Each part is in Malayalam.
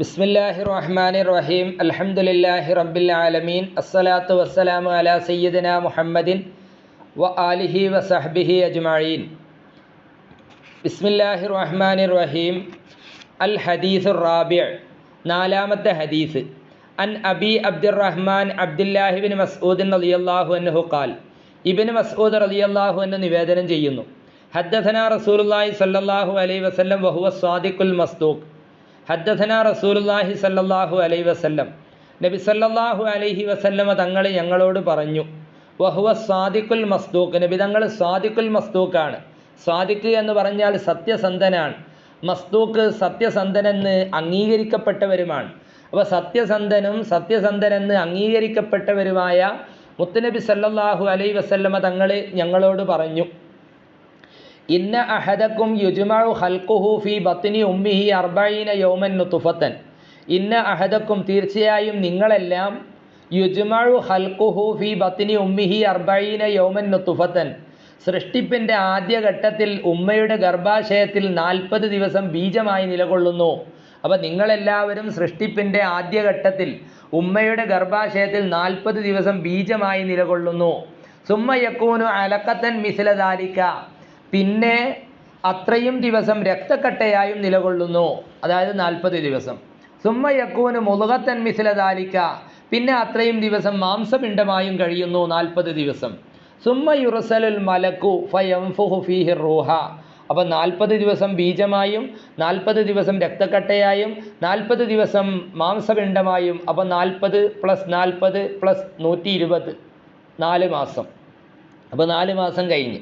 ബിസ്മില്ലാഹി റഹ്മാനി റഹീം അലഹമുല്ലാഹി റബ്ബിൽ ആലമീൻ അസ്സലാത്തു വസ്സലാമു അലാ സയ്യിദിന മുഹമ്മദിൻ വ ആലിഹി വസഹബിഹി അജ്മായീൻ ബിസ്മില്ലാഹി റഹ്മാനി റഹീം അൽ ഹദീസ് റാബിയ നാലാമത്തെ ഹദീസ്. അൻ അബി അബ്ദുറഹ്മാൻ അബ്ദുല്ലാഹിബിൻ മസ്ഊദിൻ റളിയല്ലാഹു അൻഹു ഖാൽ. ഇബിൻ മസ്ഊദ് റളിയല്ലാഹു അൻഹു നിവേദനം ചെയ്യുന്നു. ഹദ്ദസന റസൂലുള്ളാഹി സ്വല്ലല്ലാഹു അലൈഹി വസല്ലം വഹുവ സ്വാദിഖുൽ മസ്ദൂഖ്. ഹദ്ദഥന റസൂലുള്ളാഹി സല്ലാഹു അലൈഹി വസല്ലം. നബി സല്ലല്ലാഹു അലൈഹി വസല്ലമ തങ്ങൾ ഞങ്ങളോട് പറഞ്ഞു വഹുവ സ്വാദിഖുൽ മസ്ദൂഖ്. നബി തങ്ങൾ സ്വാദിഖുൽ മസ്ദൂഖാണ്. സ്വാദിഖ് എന്ന് പറഞ്ഞാൽ സത്യസന്ധനാണ്. മസ്തൂക്ക് സത്യസന്ധനെന്ന് അംഗീകരിക്കപ്പെട്ടവരുമാണ്. അപ്പോൾ സത്യസന്ധനും സത്യസന്ധനെന്ന് അംഗീകരിക്കപ്പെട്ടവരുമായ മുത്തുനബി സല്ലാഹു അലൈ വസല്ലമ തങ്ങൾ ഞങ്ങളോട് പറഞ്ഞു ഇന്ന അഹദക്കും യുജ്മഉ ഹൽക്കുഹു ഫി ബത്തിനി ഉമ്മിഹി അർബൈന യൗമൻ തുഫത്തൻ ഇന്ന അഹദക്കും തീർച്ചയായും നിങ്ങളെല്ലാം യുജുമാഴു ഹൽക്കുഹു ഫി ബത്തിനി ഉമ്മിഹി അർബൈന യൗമൻ തുഫത്തൻ സൃഷ്ടിപ്പിന്റെ ആദ്യഘട്ടത്തിൽ ഉമ്മയുടെ ഗർഭാശയത്തിൽ നാൽപ്പത് ദിവസം ബീജമായി നിലകൊള്ളുന്നു. അപ്പോൾ നിങ്ങളെല്ലാവരും സൃഷ്ടിപ്പിന്റെ ആദ്യഘട്ടത്തിൽ ഉമ്മയുടെ ഗർഭാശയത്തിൽ നാൽപ്പത് ദിവസം ബീജമായി നിലകൊള്ളുന്നു. സുമ്മ യക്കൂനു അലക്കത്തൻ മിസിലദാലിക്ക പിന്നെ അത്രയും ദിവസം രക്തക്കട്ടയായും നിലകൊള്ളുന്നു. അതായത് നാൽപ്പത് ദിവസം. സുമ്മ യക്കൂന് മുളകത്തൻ മിസിലതാലിക്ക പിന്നെ അത്രയും ദിവസം മാംസപിണ്ഡമായും കഴിയുന്നു നാൽപ്പത് ദിവസം. സുമ്മ യുറസലുൽ മലക്കു ഫയംഫുഹു ഫീഹി റൂഹ. അപ്പം നാൽപ്പത് ദിവസം ബീജമായും നാൽപ്പത് ദിവസം രക്തക്കട്ടയായും നാൽപ്പത് ദിവസം മാംസപിണ്ഡമായും അപ്പം നാൽപ്പത് പ്ലസ് നാൽപ്പത് പ്ലസ് നൂറ്റി ഇരുപത് നാല് മാസം. അപ്പോൾ നാല് മാസം കഴിഞ്ഞ്.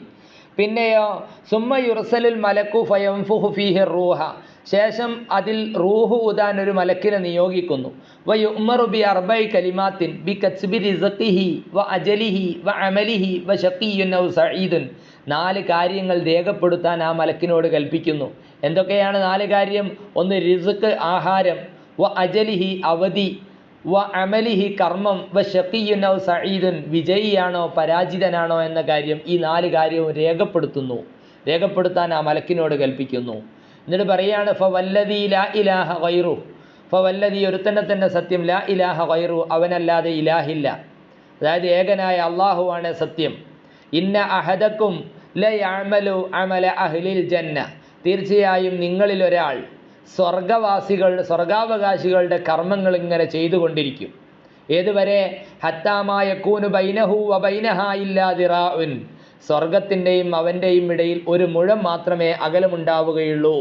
പിന്നെയോ സുമ്മ യുറസലുൽ മലക്കു ഫയംഫുഹു ഫീഹി റൂഹ. ശേഷം അതിൽ റൂഹു ഉദാൻ ഒരു മലക്കിനെ നിയോഗിക്കുന്നു. വ യുമറു ബി അർബൈ കലിമാത്തിൻ ബി കച്ബി റിസഖിഹി വ അജലിഹി വ അമലിഹി വ ഷഖീയുൻ ഔ സഈദുൻ. നാല് കാര്യങ്ങൾ രേഖപ്പെടുത്താൻ ആ മലക്കിനോട് കൽപ്പിക്കുന്നു. എന്തൊക്കെയാണ് നാല് കാര്യം? ഒന്ന് റിസുക്ക് ആഹാരം. വ അജലിഹി അവധി. വ അമലിഹി കർമ്മം വ ഔ സഈദുൻ വിജയിയാണോ പരാജിതനാണോ എന്ന കാര്യം ഈ നാല് കാര്യവും രേഖപ്പെടുത്തുന്നു. രേഖപ്പെടുത്താൻ ആ മലക്കിനോട് കൽപ്പിക്കുന്നു. എന്നിട്ട് പറയാണ് ഫ വല്ലതി ലാ ഇലാഹ ഗൈറു. ഫ വല്ലതി ഒരുത്തന്നെ തന്നെ സത്യം ലാ ഇലാഹ ഗൈറു അവനല്ലാതെ ഇലാഹില്ല. അതായത് ഏകനായ അള്ളാഹുവാണ് സത്യം. ഇന്ന അഹദക്കും ലയാമലു അമല അഹ്ലിൽ ജന്ന. തീർച്ചയായും നിങ്ങളിൽ ഒരാൾ സ്വർഗവാസികളുടെ സ്വർഗാവകാശികളുടെ കർമ്മങ്ങൾ ഇങ്ങനെ ചെയ്തുകൊണ്ടിരിക്കും. ഏതുവരെ? ഹത്താമായ കൂനു ബൈനഹു വ ബൈനഹ ഇല്ലാതിറാഉൻ സ്വർഗത്തിന്റെയും അവന്റെയും ഇടയിൽ ഒരു മുഴം മാത്രമേ അകലമുണ്ടാവുകയുള്ളൂ.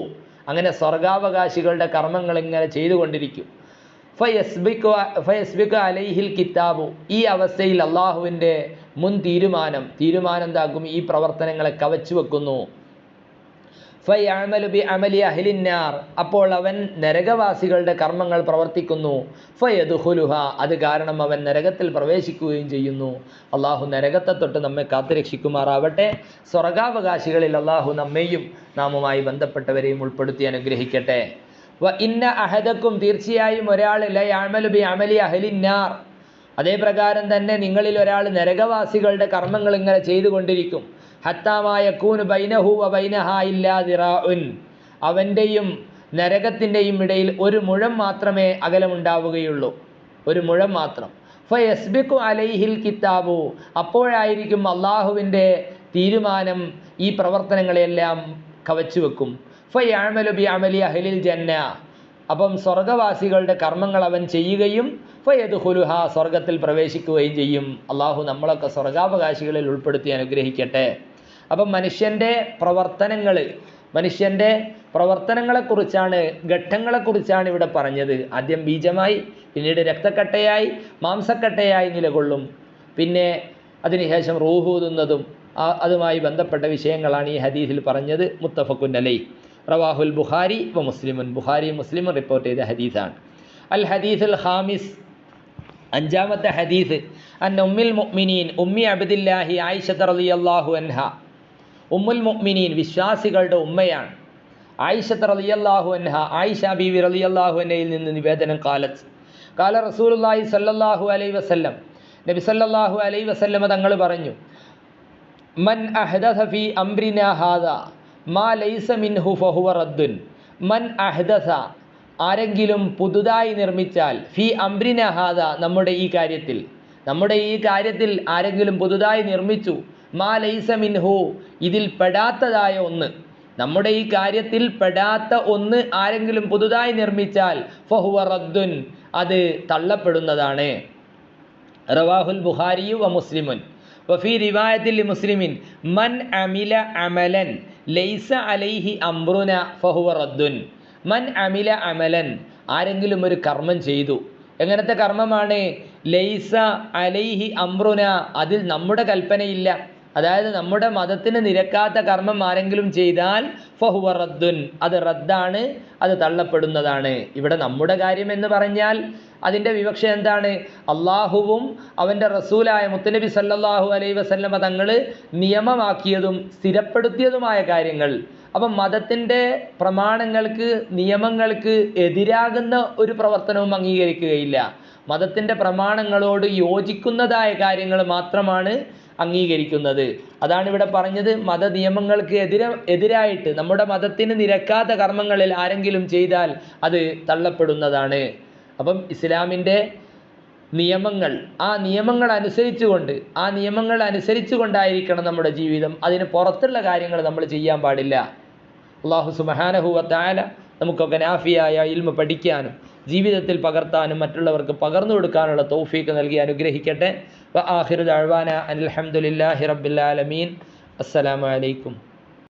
അങ്ങനെ സ്വർഗാവകാശികളുടെ കർമ്മങ്ങൾ ഇങ്ങനെ ചെയ്തുകൊണ്ടിരിക്കും. ഫയസ്ബിക്കു അലൈഹിൽ കിതാബു. ഈ അവസ്ഥയിൽ അള്ളാഹുവിന്റെ മുൻ തീരുമാനം തീരുമാനം എന്താക്കും ഈ പ്രവർത്തനങ്ങളെ കവച്ചു വെക്കുന്നു ബി അമലി അപ്പോൾ അവൻ നരകവാസികളുടെ കർമ്മങ്ങൾ പ്രവർത്തിക്കുന്നു. ഫയദുഹുലുഹ അത് കാരണം അവൻ നരകത്തിൽ പ്രവേശിക്കുകയും ചെയ്യുന്നു. അള്ളാഹു നരകത്തെ തൊട്ട് നമ്മെ കാത്തുരക്ഷിക്കുമാറാവട്ടെ. സ്വർഗാവകാശികളിൽ അള്ളാഹു നമ്മെയും നാമുമായി ബന്ധപ്പെട്ടവരെയും ഉൾപ്പെടുത്തി അനുഗ്രഹിക്കട്ടെ. വ ഇന്ന അഹദക്കും തീർച്ചയായും ഒരാൾ ലയമലു ബി അമലി അഹ്ലിന്നാർ. തന്നെ നിങ്ങളിൽ ഒരാൾ നരകവാസികളുടെ കർമ്മങ്ങൾ ഇങ്ങനെ ചെയ്തുകൊണ്ടിരിക്കും. ബൈനഹു അവന്റെയും നരകത്തിന്റെയും ഇടയിൽ ഒരു മുഴം മാത്രമേ അകലമുണ്ടാവുകയുള്ളൂ. ഒരു മുഴം മാത്രം. ഫയസ്ബിക്കു അലൈഹിൽ കിതാബു. അപ്പോഴായിരിക്കും അള്ളാഹുവിന്റെ തീരുമാനം ഈ പ്രവർത്തനങ്ങളെല്ലാം കവച്ചു വെക്കും ഫയഅമലു ബി അമലി അഹലിൽ ജന്ന. അപ്പം സ്വർഗവാസികളുടെ കർമ്മങ്ങൾ അവൻ ചെയ്യുകയും ഫയദ്ഖുലുഹ സ്വർഗത്തിൽ പ്രവേശിക്കുകയും ചെയ്യും. അള്ളാഹു നമ്മളൊക്കെ സ്വർഗാവകാശികളിൽ ഉൾപ്പെടുത്തി അനുഗ്രഹിക്കട്ടെ. അപ്പം മനുഷ്യന്റെ പ്രവർത്തനങ്ങൾ മനുഷ്യന്റെ പ്രവർത്തനങ്ങളെക്കുറിച്ചാണ് ഘട്ടങ്ങളെക്കുറിച്ചാണ് ഇവിടെ പറഞ്ഞത്. ആദ്യം ബീജമായി പിന്നീട് രക്തക്കട്ടയായി മാംസക്കട്ടയായി നിലകൊള്ളും. പിന്നെ അതിനുശേഷം റൂഹൂതുന്നതും അതുമായി ബന്ധപ്പെട്ട വിഷയങ്ങളാണ് ഈ ഹദീസിൽ പറഞ്ഞത്. മുത്തഫക്കുൻ അലൈ റവാഹുൽ ബുഹാരി വ മുസ്ലിമുൻ. ബുഹാരി മുസ്ലിമും റിപ്പോർട്ട് ചെയ്ത ഹദീസാണ്. അൽ ഹദീസുൽ ഹാമിസ് അഞ്ചാമത്തെ ഹദീസ്. അൻ ഉമ്മിൽ മുഅ്മിനീൻ ഉമ്മി അബ്ദില്ലാഹി ആയിഷ റളിയല്ലാഹു അൻഹ. ഉമ്മുൽ മുഅ്മിനീൻ വിശ്വാസികളുടെ ഉമ്മയാണ്. ആയിഷത്ത് റളിയല്ലാഹു അൻഹ ആയിഷ ബീവി റളിയല്ലാഹു അൻഹയിൽ നിന്ന് നിവേദനം കാലത്ത്. കാല റസൂലുള്ളാഹി സല്ലല്ലാഹു അലൈഹി വസല്ലം നബി സല്ലല്ലാഹു അലൈഹി വസല്ലമ തങ്ങൾ പറഞ്ഞു മൻ അഹ്ദഥ ഫീ ഹാദാ മാ ലൈസ മിൻഹു ഫഹുവ റദ്ദുൻ. മൻ അഹ്ദഥ ആരെങ്കിലും പുതുതായി നിർമ്മിച്ചാൽ ഫി അംബ്രിന ഹാദ നമ്മുടെ ഈ കാര്യത്തിൽ നമ്മുടെ ഈ കാര്യത്തിൽ ആരെങ്കിലും പുതുതായി നിർമ്മിച്ചു മാ ലൈസ മിൻഹു ഇതിൽ പെടാത്തതായ ഒന്ന്. നമ്മുടെ ഈ കാര്യത്തിൽ പെടാത്ത ഒന്ന് ആരെങ്കിലും പുതുതായി നിർമ്മിച്ചാൽ ഫഹുവ റദ്ദുൻ അത് തള്ളപ്പെടുന്നതാണ്. റവാഹുൽ ബുഹാരിയു വ മുസ്ലിമുൻ. വഫി റിവായത്തിൽ മുസ്ലിമിൻ മൻ അമില അമലൻ ലൈസ അലൈഹി അംറുന ഫഹുവ റദ്ദുൻ. മൻ അമില അമലൻ ആരെങ്കിലും ഒരു കർമ്മം ചെയ്തു. എങ്ങനത്തെ കർമ്മമാണ്? ലൈസ അലൈഹി അംറുന അതിൽ നമ്മുടെ കൽപ്പനയില്ല. അതായത് നമ്മുടെ മതത്തിന് നിരക്കാത്ത കർമ്മം ആരെങ്കിലും ചെയ്താൽ ഫഹുവ റദ്ദുൻ. അത് റദ്ദാണ് അത് തള്ളപ്പെടുന്നതാണ്. ഇവിടെ നമ്മുടെ കാര്യം എന്ന് പറഞ്ഞാൽ അതിന്റെ വിവക്ഷ എന്താണ്? അള്ളാഹുവും അവന്റെ റസൂലായ മുത്തനബി സല്ലാഹു അലൈ വസല്ലമ തങ്ങൾ നിയമമാക്കിയതും സ്ഥിരപ്പെടുത്തിയതുമായ കാര്യങ്ങൾ. അപ്പം മതത്തിന്റെ പ്രമാണങ്ങൾക്ക് നിയമങ്ങൾക്ക് എതിരാകുന്ന ഒരു പ്രവർത്തനവും അംഗീകരിക്കുകയില്ല. മതത്തിന്റെ പ്രമാണങ്ങളോട് യോജിക്കുന്നതായ കാര്യങ്ങൾ മാത്രമാണ് അംഗീകരിക്കുന്നത്. അതാണ് ഇവിടെ പറഞ്ഞത്. മത നിയമങ്ങൾക്ക് എതിരെ എതിരായിട്ട് നമ്മുടെ മതത്തിന് നിരക്കാത്ത കർമ്മങ്ങളിൽ ആരെങ്കിലും ചെയ്താൽ അത് തള്ളപ്പെടുന്നതാണ്. അപ്പം ഇസ്ലാമിന്റെ നിയമങ്ങൾ ആ നിയമങ്ങൾ അനുസരിച്ചുകൊണ്ട് ആ നിയമങ്ങൾ അനുസരിച്ചുകൊണ്ടായിരിക്കണം നമ്മുടെ ജീവിതം. അതിന് പുറത്തുള്ള കാര്യങ്ങൾ നമ്മൾ ചെയ്യാൻ പാടില്ല. അള്ളാഹു സുബഹാനഹുവത്തായ നമുക്കൊക്കെ നാഫിയായ ഇൽമ പഠിക്കാനും ജീവിതത്തിൽ പകർത്താനും മറ്റുള്ളവർക്ക് പകർന്നു കൊടുക്കാനുള്ള തൗഫീക്ക് നൽകി അനുഗ്രഹിക്കട്ടെ. വ ആഹിറു ദഅ്വാന അനിൽ ഹംദുലില്ലാഹി റബ്ബിൽ ആലമീൻ. അസ്സലാമു അലൈക്കും.